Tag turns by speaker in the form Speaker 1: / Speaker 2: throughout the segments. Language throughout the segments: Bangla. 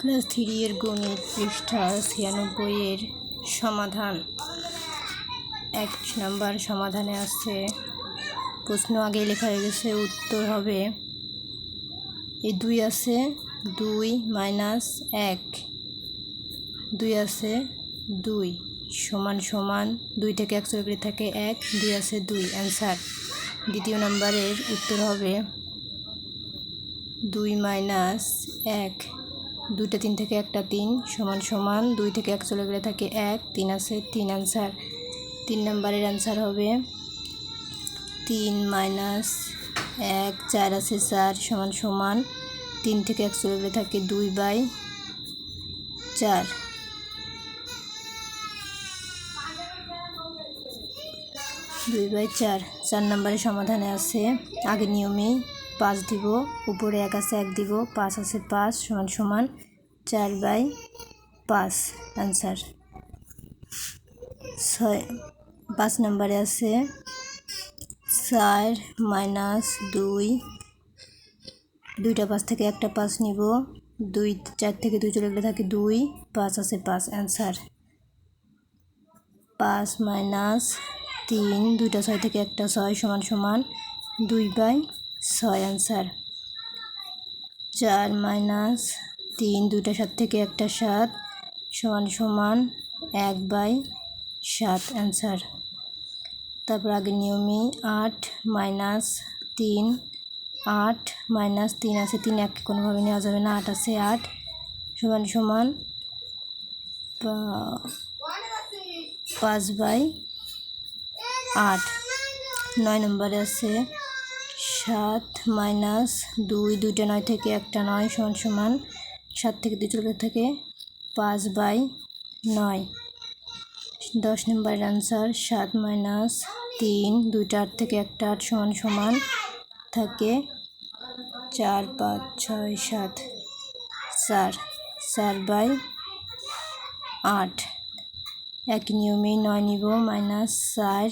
Speaker 1: ক্লাস থ্রি এর গণিত পৃষ্ঠা ছিয়ানব্বই এর সমাধান। এক নাম্বার সমাধানে আছে প্রশ্ন আগে লেখা হয়ে গেছে, উত্তর হবে এই দুই আছে, দুই মাইনাস এক। দুই আছে দুই, সমান সমান দুই থেকে একশো ডিগ্রি থাকে এক, দুই আছে দুই, অ্যান্সার। দ্বিতীয় নাম্বারের উত্তর হবে দুই মাইনাস এক। দুইটা তিন থেকে একটা তিন সমান সমান দুই থেকে এক চলে গেলে থাকে এক, তিন আছে তিন অ্যান্সার তিন নাম্বারের অ্যান্সার হবে তিন মাইনাস এক, চার আছে চার সমান সমান তিন থেকে এক চলে গেলে থাকে দুই বাই চার। দুই বাই চার চার নম্বরের সমাধানে আছে আগে নিয়মেই পাঁচ দিব, উপরে এক আছে এক দিব, পাঁচ আছে পাঁচ সমান সমান চার বাই পাঁচ অ্যান্সার ছয়, পাঁচ নম্বরে আছে চার মাইনাস দুই, দুইটা পাঁচ থেকে একটা পাঁচ নিব, দুই, চার থেকে দুই চলে গেলে থাকে দুই, পাঁচ আছে পাঁচ অ্যান্সার পাঁচ মাইনাস তিন, দুইটা ছয় থেকে একটা ছয় সমান সমান দুই বাই ছয় আনসার চার মাইনাস তিন, দুইটা সাত থেকে একটা সাত, সমান সমান এক বাই সাত অ্যান্সার তারপর আগে নিয়মে আট মাইনাস তিন, আট মাইনাস তিন আছে, তিন এক কোনোভাবে নেওয়া যাবে না, আট আছে আট, সমান সমান পাঁচ বাই আট। নয় নম্বরে আছে সাত মাইনাস দুই, দুইটা নয় থেকে একটা নয় সমান সমান সাত থেকে দুই চলে থেকে পাঁচ বাই নয়। দশ নম্বরের অ্যান্সার সাত মাইনাস তিন, দুইটা আট থেকে একটা আট সমান সমান থাকে চার, পাঁচ, ছয়, সাত। চার চার বাই আট। এক নিয়মেই নয় নিব, মাইনাস চার,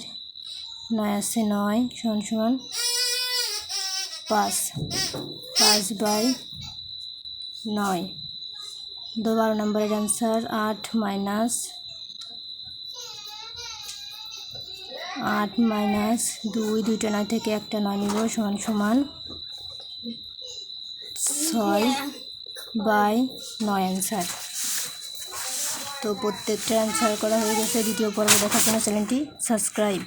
Speaker 1: নয় আছে নয় সমান সমান পাঁচ পাঁচ বাই নয়। দু বারো নম্বরের অ্যান্সার আট মাইনাস আট মাইনাস দুই, দুইটা নয় থেকে একটা নয় নিব, সমান সমান ছয় বাই নয় অ্যান্সার তো প্রত্যেকটা অ্যান্সার করা হয়ে গেছে। দ্বিতীয় পর্ব দেখার জন্য চ্যানেলটি সাবস্ক্রাইব